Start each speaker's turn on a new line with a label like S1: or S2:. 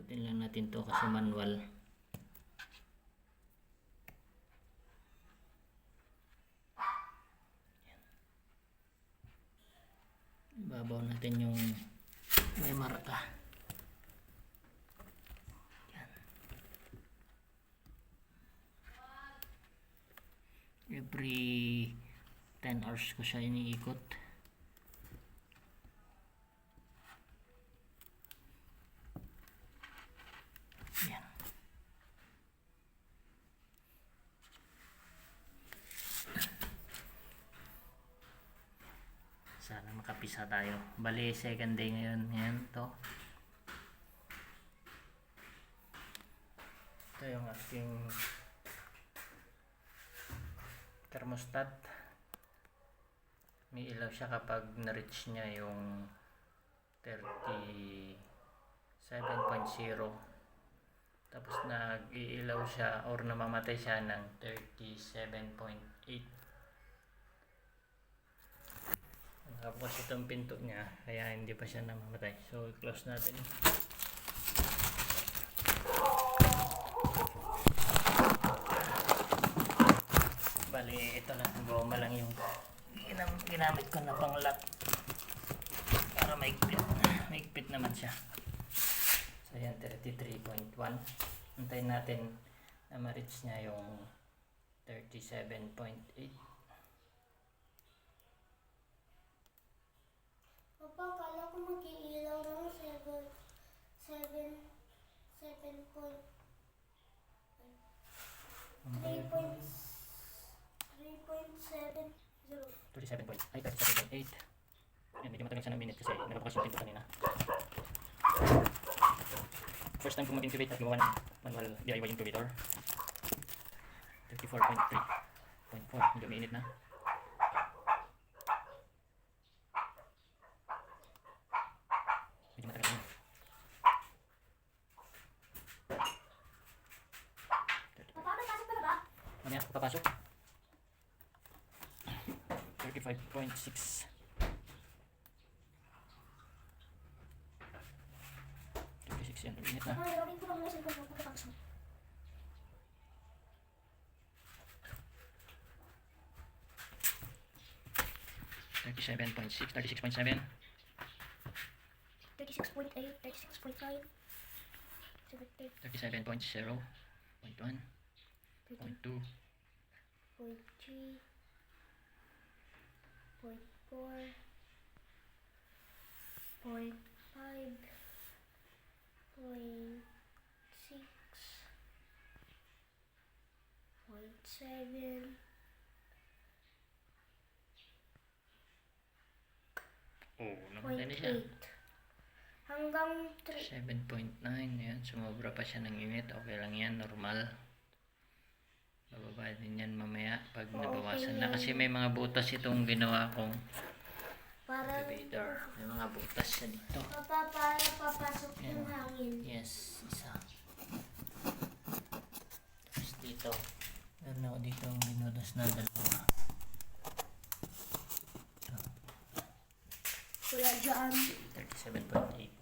S1: Ikutin lang natin to kasi manual. Ibabaw natin yung may marka. Yan. Every 10 hours ko siya iniikot. Yan. Sana makapisa tayo. Bali, second day ngayon. Yan, to. Ito yung aking thermostat. May ilaw siya kapag na-reach niya yung 37.0. Tapos nag-iilaw siya or namamatay siya ng 37.8. Tapos itong pinto niya, kaya hindi pa siya namamatay. So, close natin. Bali, ito lang. Goma lang yung ginam ginamit ko na pang lock. Para maigpit. Maigpit naman siya. So, yan, 33.1. Antayin natin na ma-reach niya yung 37.8.
S2: Papa, kala ko mag-iilaw ng 7, 7, 7 point, 3 point, 3.7,
S1: 37 point, ay 37.8 yan, medyo matagal siya ng minute kasi nagpapakas yung pinto kanina. First time ko mag-incubate at gumawa ng manual DIY incubator. 34.3.4 medyo mainit na. Medyo matagal na.
S2: Papa, may pasok ka na ba?
S1: mamaya papasok 35.6 36 yan, mainit na. Thirty-seven point six, thirty-six point seven,
S2: 36.8, 36.9, 17,
S1: thirty-seven point zero, point one,
S2: 13,
S1: point two,
S2: point three, point four, point five, point six, point seven,
S1: oh, namatay na siya.
S2: Hanggang three.
S1: 7.9, yan, sumobra pa siya ng unit, okay lang yan, normal. Bababa din yan mamaya pag nabawasan na. Kasi may mga butas itong ginawa kong
S2: Para
S1: elevator. May mga butas siya dito.
S2: Papa, para papasok
S1: Yan.
S2: yung hangin.
S1: Yes, isa. Tapos dito. Meron ako dito ang binudas na dalawa.
S2: Wala dyan.
S1: 37.8.